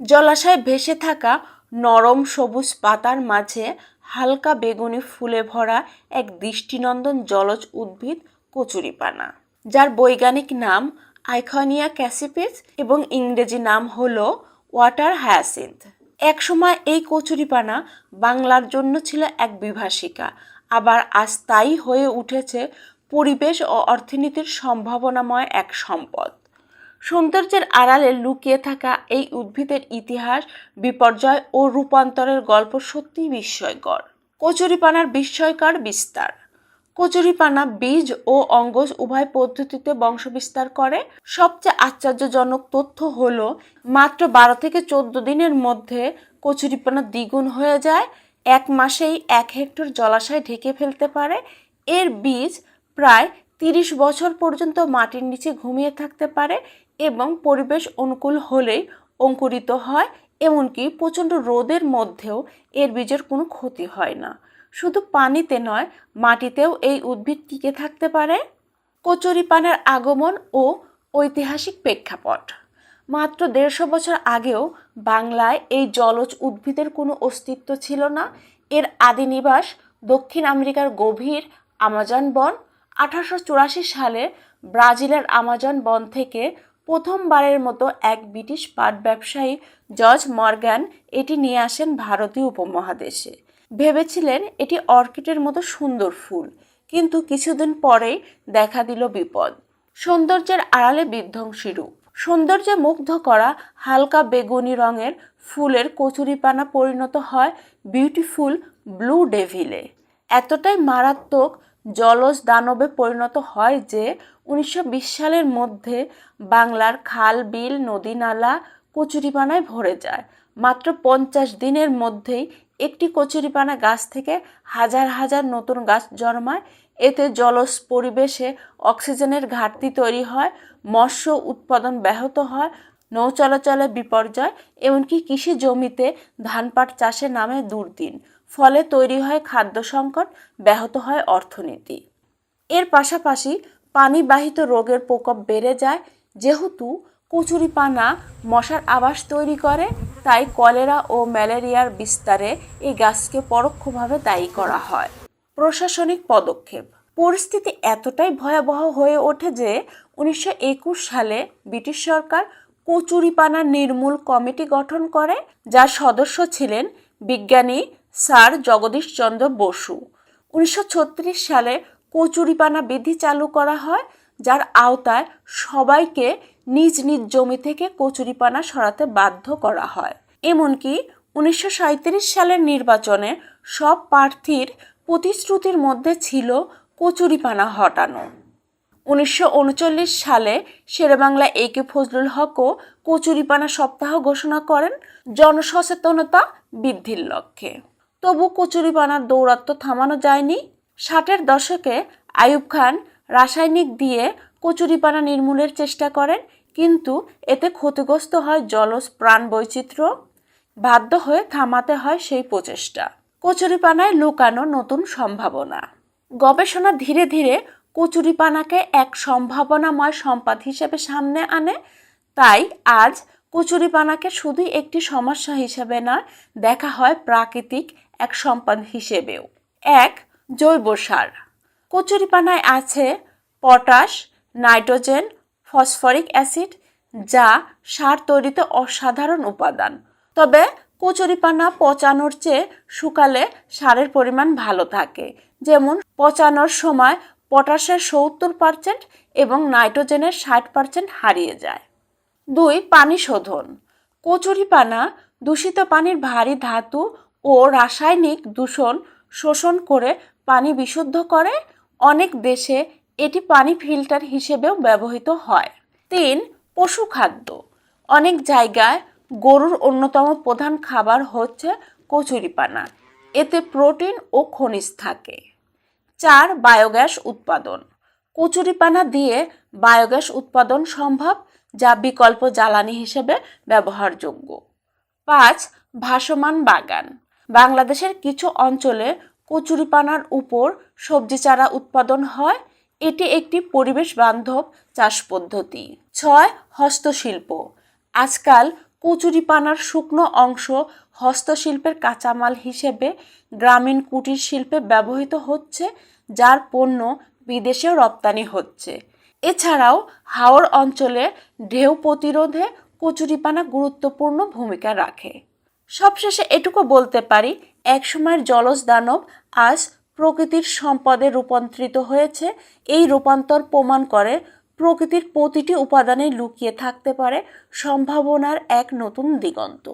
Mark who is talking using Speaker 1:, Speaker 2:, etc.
Speaker 1: জলাশয়ে ভেসে থাকা নরম সবুজ পাতার মাঝে হালকা বেগুনি ফুলে ভরা এক দৃষ্টিনন্দন জলজ উদ্ভিদ কচুরিপানা, যার বৈজ্ঞানিক নাম আইখনিয়া ক্যাসিপিস এবং ইংরেজি নাম হল ওয়াটার হায়াসিন্থ। একসময় এই কচুরিপানা বাংলার জন্য ছিল এক বিভাষিকা আবার আজ তাই হয়ে উঠেছে পরিবেশ ও অর্থনীতির সম্ভাবনাময় এক সম্পদ। সৌন্দর্যের আড়ালে লুকিয়ে থাকা এই উদ্ভিদের ইতিহাস, বিপর্যয় ও রূপান্তরের গল্প সত্যিই বিস্ময়কর। কচুরিপানার বিস্ময়কর বিস্তার। কচুরিপানা বীজ ও অঙ্গজ উভয় পদ্ধতিতে বংশবিস্তার করে। সবচেয়ে আশ্চর্যজনক তথ্য হল, মাত্র বারো থেকে চোদ্দ দিনের মধ্যে কচুরিপানা দ্বিগুণ হয়ে যায়, এক মাসেই এক হেক্টর জলাশয় ঢেকে ফেলতে পারে। এর বীজ প্রায় তিরিশ বছর পর্যন্ত মাটির নিচে ঘুমিয়ে থাকতে পারে। এবং পরিবেশ অনুকূল হলেই অঙ্কুরিত হয়, এমনকি প্রচণ্ড রোদের মধ্যেও এর বীজের কোনো ক্ষতি হয় না। শুধু পানিতে নয়, মাটিতেও এই উদ্ভিদ টিকে থাকতে পারে। কচুরিপানার আগমন ও ঐতিহাসিক প্রেক্ষাপট। মাত্র দেড়শো বছর আগেও বাংলায় এই জলজ উদ্ভিদের কোনো অস্তিত্ব ছিল না। এর আদি নিবাস দক্ষিণ আমেরিকার গভীর আমাজন বন। আঠারোশো চুরাশি সালে ব্রাজিলের আমাজন বন থেকে প্রথমবারের মতো এক ব্রিটিশ পাট ব্যবসায়ী জর্জ মর্গ্যান এটি নিয়ে আসেন ভারতীয় উপমহাদেশে। ভেবেছিলেন এটি অর্কিডের মতো সুন্দর ফুল, কিন্তু কিছুদিন পরেই দেখা দিল বিপদ। সৌন্দর্যের আড়ালে বিধ্বংসী রূপ। সৌন্দর্যে মুগ্ধ করা হালকা বেগুনি রঙের ফুলের কচুরিপানা পরিণত হয় বিউটিফুল ব্লু ডেভিলে। এতটাই মারাত্মক জলজ দানবে পরিণত হয় যে উনিশশো বিশ সালের মধ্যে বাংলার খাল, বিল, নদী, নালা কচুরিপানায় ভরে যায়। মাত্র পঞ্চাশ দিনের মধ্যেই একটি কচুরিপানা গাছ থেকে হাজার হাজার নতুন গাছ জন্মায়। এতে জলজ পরিবেশে অক্সিজেনের ঘাটতি তৈরি হয়, মৎস্য উৎপাদন ব্যাহত হয় নৌ চলাচলে বিপর্যয়, এমনকি কৃষি জমিতে ধান পাট চাষের নামে দুর্দিন। ফলে তৈরি হয় খাদ্য সংকট, ব্যাহত হয় অর্থনীতি। এর পাশাপাশি পানিবাহিত রোগের প্রকোপ বেড়ে যায়। যেহেতু কচুরিপানা মশার আবাস তৈরি করে, তাই কলেরা ও ম্যালেরিয়ার বিস্তারে এই গাছকে পরোক্ষভাবে দায়ী করা হয়। প্রশাসনিক পদক্ষেপ। পরিস্থিতি এতটাই ভয়াবহ হয়ে ওঠে যে উনিশশো একুশ সালে ব্রিটিশ সরকার কচুরিপানা নির্মূল কমিটি গঠন করে, যার সদস্য ছিলেন বিজ্ঞানী স্যার জগদীশচন্দ্র বসু। উনিশশো ছত্রিশ সালে কচুরিপানা বিধি চালু করা হয়, যার আওতায় সবাইকে নিজ নিজ জমি থেকে কচুরিপানা সরাতে বাধ্য করা হয়। এমনকি উনিশশো সাঁইত্রিশ সালের নির্বাচনে সব প্রার্থীর প্রতিশ্রুতির মধ্যে ছিল কচুরিপানা হটানো। উনিশশো উনচল্লিশ সালে শেরেবাংলা এ কে ফজলুল হকও কচুরিপানা সপ্তাহ ঘোষণা করেন, জনসচেতনতা বৃদ্ধির লক্ষ্যে। তবু কচুরিপানার দৌরাত্ম্য থামানো যায়নি ষাটের দশকে আইয়ুব খান রাসায়নিক দিয়ে কচুরিপানা নির্মূলের চেষ্টা করেন, কিন্তু এতে ক্ষতিগ্রস্ত হয় জলজ প্রাণ বৈচিত্র্য, বাধ্য হয়ে থামাতে হয় সেই প্রচেষ্টা। কচুরিপানায় লুকানো নতুন সম্ভাবনা। গবেষণা ধীরে ধীরে কচুরিপানাকে এক সম্ভাবনাময় সম্পদ হিসেবে সামনে আনে, তাই আজ কচুরিপানাকে শুধুই একটি সমস্যা হিসেবে না দেখা হয় প্রাকৃতিক এক সম্পদ হিসেবেও। এক জৈব সার। কচুরিপানায় আছে পটাশ, নাইট্রোজেন, ফসফরিক অ্যাসিড, যা সার তৈরিতে অসাধারণ উপাদান। তবে কচুরিপানা পচানোর চেয়ে শুকালে সারের পরিমাণ ভালো থাকে। যেমন, পচানোর সময় পটাশের সত্তর পার্সেন্ট এবং নাইট্রোজেনের ষাট পার্সেন্ট হারিয়ে যায়। দুই, পানি শোধন। কচুরিপানা দূষিত পানির ভারী ধাতু ও রাসায়নিক দূষণ শোষণ করে পানি বিশুদ্ধ করে, অনেক দেশে এটি পানি ফিল্টার হিসেবেও ব্যবহৃত হয়। তিন, পশু খাদ্য। অনেক জায়গায় গরুর অন্যতম প্রধান খাবার হচ্ছে কচুরিপানা। এতে প্রোটিন ও খনিজ থাকে। চার, বায়োগ্যাস উৎপাদন। কচুরিপানা দিয়ে বায়োগ্যাস উৎপাদন সম্ভব, যা বিকল্প জ্বালানি হিসেবে ব্যবহারযোগ্য। পাঁচ, ভাসমান বাগান। বাংলাদেশের কিছু অঞ্চলে কচুরিপানার উপর সবজি চারা উৎপাদন হয়। এটি একটি পরিবেশ বান্ধব চাষ পদ্ধতি। ছয়, হস্তশিল্প। আজকাল কচুরিপানার শুকনো অংশ হস্তশিল্পের কাঁচামাল হিসেবে গ্রামীণ কুটির শিল্পে ব্যবহৃত হচ্ছে, যার পণ্য বিদেশেও রপ্তানি হচ্ছে। এছাড়াও হাওর অঞ্চলে ঢেউ প্রতিরোধে কচুরিপানা গুরুত্বপূর্ণ ভূমিকা রাখে। সবশেষে এটুকু বলতে পারি একসময়ের জলজ দানব আজ প্রকৃতির সম্পদে রূপান্তরিত হয়েছে। এই রূপান্তর প্রমাণ করে প্রকৃতির প্রতিটি উপাদানে লুকিয়ে থাকতে পারে সম্ভাবনার এক নতুন দিগন্ত।